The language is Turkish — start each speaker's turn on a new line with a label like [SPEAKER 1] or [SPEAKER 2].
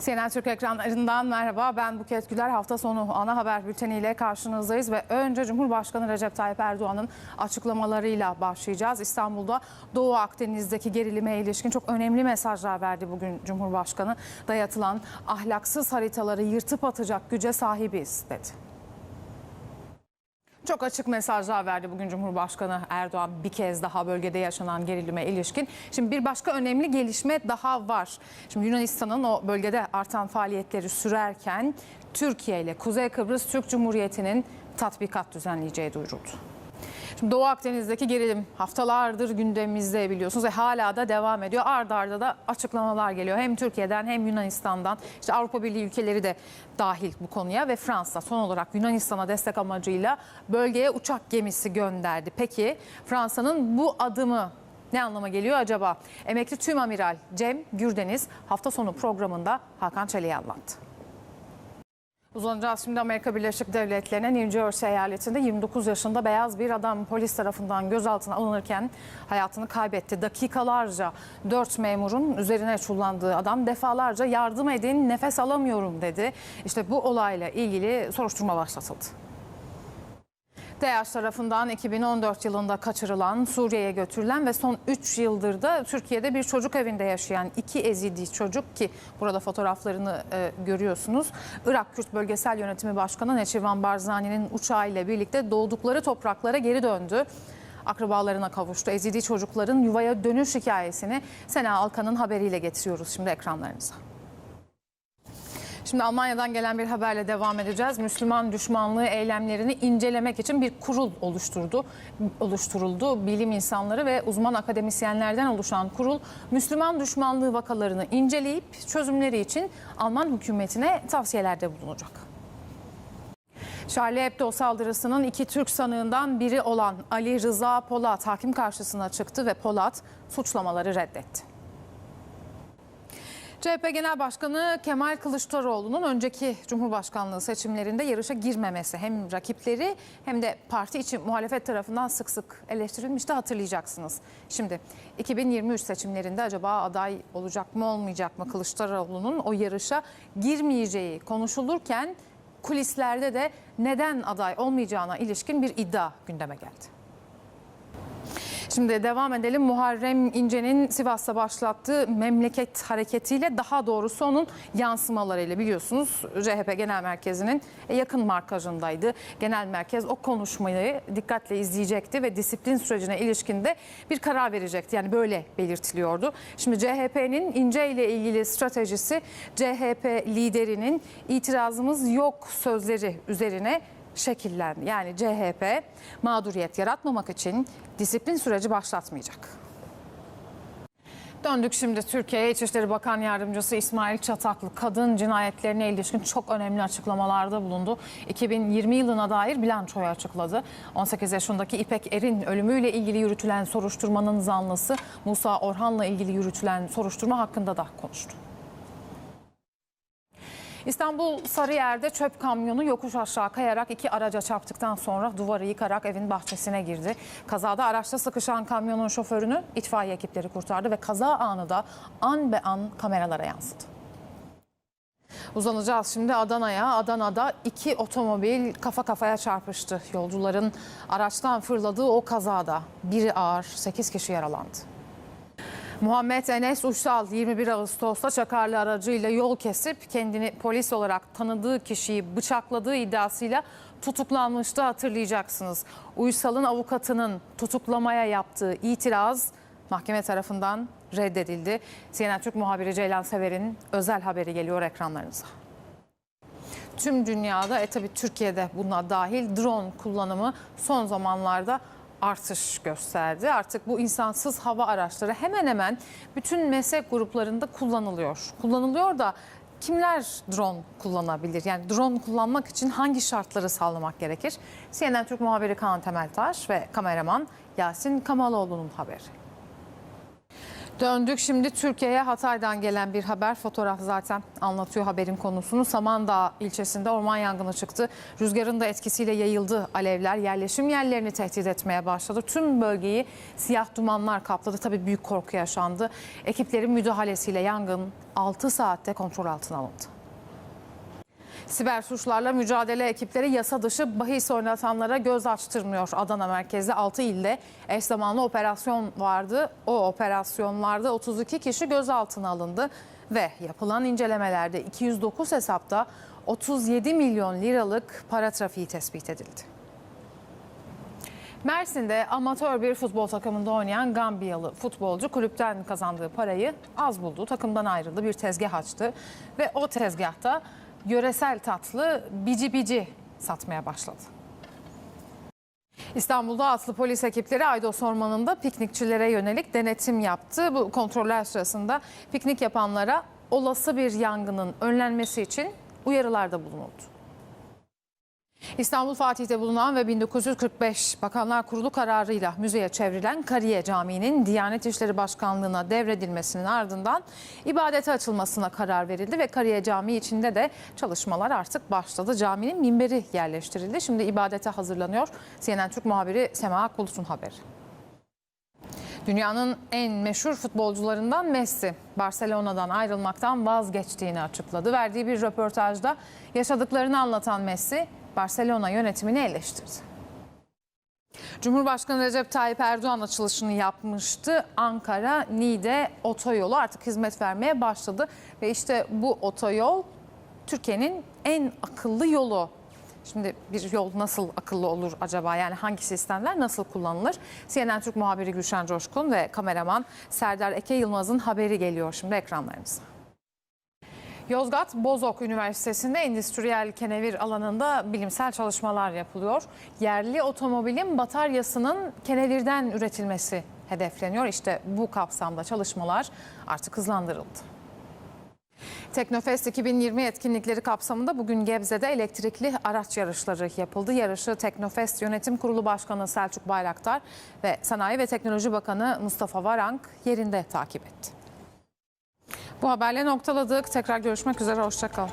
[SPEAKER 1] CNN Türk ekranlarından merhaba. Ben Buket Güler. Hafta sonu ana haber bülteniyle karşınızdayız ve önce Cumhurbaşkanı Recep Tayyip Erdoğan'ın açıklamalarıyla başlayacağız. İstanbul'da Doğu Akdeniz'deki gerilime ilişkin çok önemli mesajlar verdi bugün Cumhurbaşkanı. Dayatılan ahlaksız haritaları yırtıp atacak güce sahibiz dedi. Çok açık mesajlar verdi bugün Cumhurbaşkanı Erdoğan bir kez daha bölgede yaşanan gerilime ilişkin. Şimdi bir başka önemli gelişme daha var. Şimdi Yunanistan'ın o bölgede artan faaliyetleri sürerken Türkiye ile Kuzey Kıbrıs Türk Cumhuriyeti'nin tatbikat düzenleyeceği duyuruldu. Şimdi Doğu Akdeniz'deki gerilim haftalardır gündemimizde biliyorsunuz ve hala da devam ediyor. Arda arda da açıklamalar geliyor. Hem Türkiye'den hem Yunanistan'dan işte Avrupa Birliği ülkeleri de dahil bu konuya ve Fransa son olarak Yunanistan'a destek amacıyla bölgeye uçak gemisi gönderdi. Peki Fransa'nın bu adımı ne anlama geliyor acaba? Emekli Tüm Amiral Cem Gürdeniz hafta sonu programında Hakan Çelik'e anlattı. Uzanacağız şimdi Amerika Birleşik Devletleri'ne New Jersey eyaletinde 29 yaşında beyaz bir adam polis tarafından gözaltına alınırken hayatını kaybetti. Dakikalarca 4 memurun üzerine çullandığı adam defalarca yardım edin nefes alamıyorum dedi. İşte bu olayla ilgili soruşturma başlatıldı. DAEŞ tarafından 2014 yılında kaçırılan, Suriye'ye götürülen ve son 3 yıldır da Türkiye'de bir çocuk evinde yaşayan iki ezidi çocuk ki burada fotoğraflarını e, görüyorsunuz. Irak Kürt Bölgesel Yönetimi Başkanı Neçirvan Barzani'nin uçağıyla birlikte doğdukları topraklara geri döndü. Akrabalarına kavuştu. Ezidi çocukların yuvaya dönüş hikayesini Sena Alkan'ın haberiyle getiriyoruz şimdi ekranlarınıza. Şimdi Almanya'dan gelen bir haberle devam edeceğiz. Müslüman düşmanlığı eylemlerini incelemek için bir kurul oluşturdu. Oluşturuldu. Bilim insanları ve uzman akademisyenlerden oluşan kurul Müslüman düşmanlığı vakalarını inceleyip çözümleri için Alman hükümetine tavsiyelerde bulunacak. Charlie Hebdo saldırısının iki Türk sanığından biri olan Ali Rıza Polat hakim karşısına çıktı ve Polat suçlamaları reddetti. CHP Genel Başkanı Kemal Kılıçdaroğlu'nun önceki Cumhurbaşkanlığı seçimlerinde yarışa girmemesi hem rakipleri hem de parti içi muhalefet tarafından sık sık eleştirilmişti hatırlayacaksınız. Şimdi 2023 seçimlerinde acaba aday olacak mı olmayacak mı Kılıçdaroğlu'nun o yarışa girmeyeceği konuşulurken kulislerde de neden aday olmayacağına ilişkin bir iddia gündeme geldi. Şimdi devam edelim. Muharrem İnce'nin Sivas'ta başlattığı memleket hareketiyle daha doğrusu onun yansımalarıyla biliyorsunuz CHP Genel Merkezi'nin yakın markajındaydı. Genel Merkez o konuşmayı dikkatle izleyecekti ve disiplin sürecine ilişkinde bir karar verecekti. Yani böyle belirtiliyordu. Şimdi CHP'nin İnce ile ilgili stratejisi CHP liderinin itirazımız yok sözleri üzerine şekillendi. Yani CHP mağduriyet yaratmamak için disiplin süreci başlatmayacak. Döndük şimdi Türkiye'ye. İçişleri Bakan Yardımcısı İsmail Çataklı kadın cinayetlerine ilişkin çok önemli açıklamalarda bulundu. 2020 yılına dair bilançoyu açıkladı. 18 yaşındaki İpek Er'in ölümüyle ilgili yürütülen soruşturmanın zanlısı Musa Orhan'la ilgili yürütülen soruşturma hakkında da konuştu. İstanbul Sarıyer'de çöp kamyonu yokuş aşağı kayarak iki araca çarptıktan sonra duvarı yıkarak evin bahçesine girdi. Kazada araçta sıkışan kamyonun şoförünü itfaiye ekipleri kurtardı ve kaza anı da an be an kameralara yansıdı. Uzanacağız şimdi Adana'ya. Adana'da iki otomobil kafa kafaya çarpıştı. Yolcuların araçtan fırladığı o kazada biri ağır 8 kişi yaralandı. Muhammed Enes Uçsal 21 Ağustos'ta Çakarlı aracıyla yol kesip kendini polis olarak tanıdığı kişiyi bıçakladığı iddiasıyla tutuklanmıştı hatırlayacaksınız. Uysal'ın avukatının tutuklamaya yaptığı itiraz mahkeme tarafından reddedildi. CNN Türk muhabiri Ceylan Sever'in özel haberi geliyor ekranlarınıza. Tüm dünyada e tabi Türkiye'de buna dahil drone kullanımı son zamanlarda artış gösterdi. Artık bu insansız hava araçları hemen hemen bütün meslek gruplarında kullanılıyor. Kullanılıyor da kimler drone kullanabilir? Yani drone kullanmak için hangi şartları sağlamak gerekir? CNN Türk muhabiri Kaan Temeltaş ve kameraman Yasin Kamaloğlu'nun haberi. Döndük şimdi Türkiye'ye Hatay'dan gelen bir haber. Fotoğraf zaten anlatıyor haberin konusunu. Samandağ ilçesinde orman yangını çıktı. Rüzgarın da etkisiyle yayıldı alevler. Yerleşim yerlerini tehdit etmeye başladı. Tüm bölgeyi siyah dumanlar kapladı. Tabii büyük korku yaşandı. Ekiplerin müdahalesiyle yangın 6 saatte kontrol altına alındı. Siber suçlarla mücadele ekipleri yasa dışı bahis oynatanlara göz açtırmıyor. Adana merkezde 6 ilde eş zamanlı operasyon vardı. O operasyonlarda 32 kişi gözaltına alındı ve yapılan incelemelerde 209 hesapta 37 milyon liralık para trafiği tespit edildi. Mersin'de amatör bir futbol takımında oynayan Gambiyalı futbolcu kulüpten kazandığı parayı az buldu. Takımdan ayrıldı, bir tezgah açtı ve o tezgahta yöresel tatlı bici bici satmaya başladı. İstanbul'da atlı polis ekipleri Aydos Ormanı'nda piknikçilere yönelik denetim yaptı. Bu kontroller sırasında piknik yapanlara olası bir yangının önlenmesi için uyarılarda bulunuldu. İstanbul Fatih'te bulunan ve 1945 Bakanlar Kurulu kararıyla müzeye çevrilen Kariye Camii'nin Diyanet İşleri Başkanlığı'na devredilmesinin ardından ibadete açılmasına karar verildi ve Kariye Camii içinde de çalışmalar artık başladı. Caminin minberi yerleştirildi. Şimdi ibadete hazırlanıyor. CNN Türk muhabiri Sema Akbulut'un haberi. Dünyanın en meşhur futbolcularından Messi, Barcelona'dan ayrılmaktan vazgeçtiğini açıkladı. Verdiği bir röportajda yaşadıklarını anlatan Messi, Barcelona yönetimini eleştirdi. Cumhurbaşkanı Recep Tayyip Erdoğan açılışını yapmıştı. Ankara Niğde otoyolu artık hizmet vermeye başladı ve işte bu otoyol Türkiye'nin en akıllı yolu. Şimdi bir yol nasıl akıllı olur acaba? Yani hangi sistemler nasıl kullanılır? CNN Türk muhabiri Gülşen Coşkun ve kameraman Serdar Eke Yılmaz'ın haberi geliyor şimdi ekranlarımıza. Yozgat Bozok Üniversitesi'nde endüstriyel kenevir alanında bilimsel çalışmalar yapılıyor. Yerli otomobilin bataryasının kenevirden üretilmesi hedefleniyor. İşte bu kapsamda çalışmalar artık hızlandırıldı. Teknofest 2020 etkinlikleri kapsamında bugün Gebze'de elektrikli araç yarışları yapıldı. Yarışı Teknofest Yönetim Kurulu Başkanı Selçuk Bayraktar ve Sanayi ve Teknoloji Bakanı Mustafa Varank yerinde takip etti. Bu haberle noktaladık. Tekrar görüşmek üzere. Hoşçakalın.